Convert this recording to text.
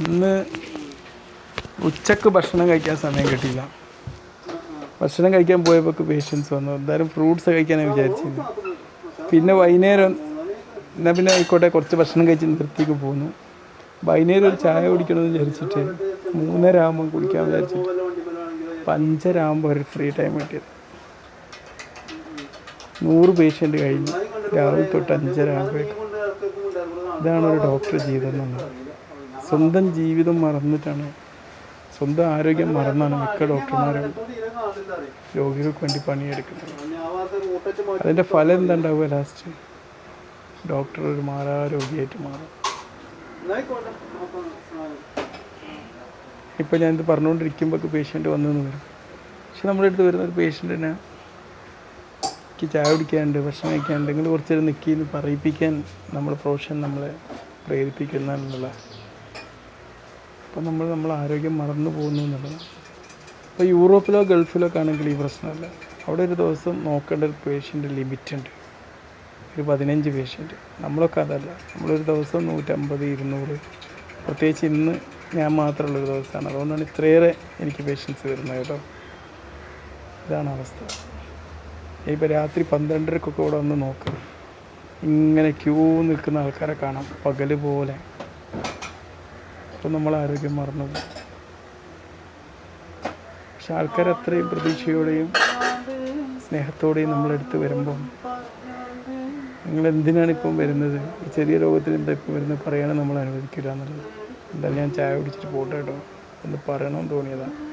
ഇന്ന് ഉച്ചയ്ക്ക് ഭക്ഷണം കഴിക്കാൻ സമയം കിട്ടിയില്ല. ഭക്ഷണം കഴിക്കാൻ പോയപ്പോൾ പേഷ്യൻസ് വന്നു. എന്തായാലും ഫ്രൂട്ട്സ് കഴിക്കാനാണ് വിചാരിച്ചത് പിന്നെ വൈകുന്നേരം എന്നാൽ പിന്നെ ആയിക്കോട്ടെ കുറച്ച് ഭക്ഷണം കഴിച്ച് നിർത്തിക്ക് പോന്നു. വൈകുന്നേരം ഒരു ചായ കുടിക്കണമെന്ന് വിചാരിച്ചിട്ട് മൂന്നര ആകുമ്പോൾ കുടിക്കാൻ വിചാരിച്ചിട്ട് അപ്പം അഞ്ചര ആകുമ്പോൾ ഒരു ഫ്രീ ടൈം കിട്ടിയത്. നൂറ് പേഷ്യന്റ് കഴിഞ്ഞു. രാവിലെ തൊട്ട് അഞ്ചര ആകുമ്പോഴേക്കും ഇതാണ് ഒരു ഡോക്ടർ ജീവിതം സ്വന്തം ജീവിതം മറന്നിട്ടാണ്. സ്വന്തം ആരോഗ്യം മറന്നാണ് മിക്ക ഡോക്ടർമാരും രോഗികൾക്ക് വേണ്ടി പണിയെടുക്കുന്നത്. അതിന്റെ ഫലം എന്താ ഉണ്ടാവുക ലാസ്റ്റ്? ഡോക്ടർ ഒരു മാറാ രോഗിയായിട്ട് മാറും. ഇപ്പം ഞാനിത് പറഞ്ഞുകൊണ്ടിരിക്കുമ്പോൾ പേഷ്യന്റ് വന്നു വരും പക്ഷെ നമ്മുടെ അടുത്ത് വരുന്ന ഒരു പേഷ്യന്റിനെ എനിക്ക് ചായ കുടിക്കാനുണ്ട് ഭക്ഷണം കഴിക്കാനുണ്ട്. നിങ്ങൾ കുറച്ചേരം നിൽക്കി എന്ന് പറയിപ്പിക്കാൻ നമ്മുടെ പ്രൊഫഷൻ നമ്മളെ പ്രേരിപ്പിക്കുന്ന എന്നുള്ള അപ്പം നമ്മൾ നമ്മളെ ആരോഗ്യം മറന്നു പോകുന്നു എന്നുള്ളതാണ്. ഇപ്പോൾ യൂറോപ്പിലോ ഗൾഫിലോ ഒക്കെ ആണെങ്കിൽ ഈ പ്രശ്നമല്ല. അവിടെ ഒരു ദിവസം നോക്കേണ്ട ഒരു പേഷ്യന്റ് ലിമിറ്റ് ഉണ്ട്. ഒരു പതിനഞ്ച് പേഷ്യന്റ് നമ്മളൊക്കെ അതല്ല. നമ്മളൊരു ദിവസം നൂറ്റമ്പത് ഇരുന്നൂറ്. പ്രത്യേകിച്ച് ഇന്ന് ഞാൻ മാത്രമുള്ളൊരു ദിവസമാണ്. അതുകൊണ്ടാണ് ഇത്രയേറെ എനിക്ക് പേഷ്യൻസ് വരുന്നത് കേട്ടോ. ഇതാണ് അവസ്ഥ. ഇപ്പോൾ രാത്രി പന്ത്രണ്ടരക്കൊക്കെ ഇവിടെ വന്ന് നോക്കുക ഇങ്ങനെ ക്യൂ നിൽക്കുന്ന ആൾക്കാരെ കാണാം. പകൽ പോലെ. അപ്പം നമ്മൾ ആരോഗ്യം മറന്നു പോകും പക്ഷെ ആൾക്കാർ അത്രയും പ്രതീക്ഷയോടെയും സ്നേഹത്തോടെയും നമ്മളെടുത്ത് വരുമ്പം നിങ്ങൾ എന്തിനാണ് ഇപ്പം വരുന്നത്? ഈ ചെറിയ രോഗത്തിന് എന്താ ഇപ്പം വരുന്നത് പറയാനും നമ്മൾ അനുവദിക്കില്ല എന്നുള്ളത്. എന്തായാലും ഞാൻ ചായ കുടിച്ചിട്ട് പോട്ടെ കേട്ടോ. എന്ന് പറയണമെന്ന് തോന്നിയതാണ്.